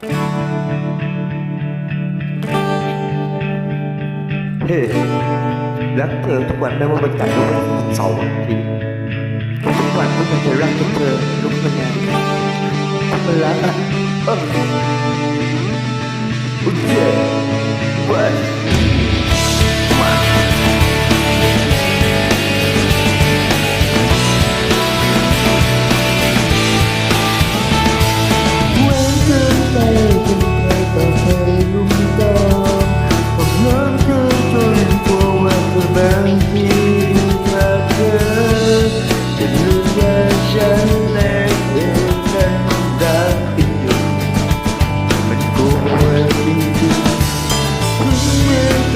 เฮ้รักเธอทุกวันไม่ว่าบรรยากาศเป็นเสาร์วันที่ทุกวันทุกวันจะรักเธอรู้ไหมันรักอะเออ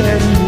again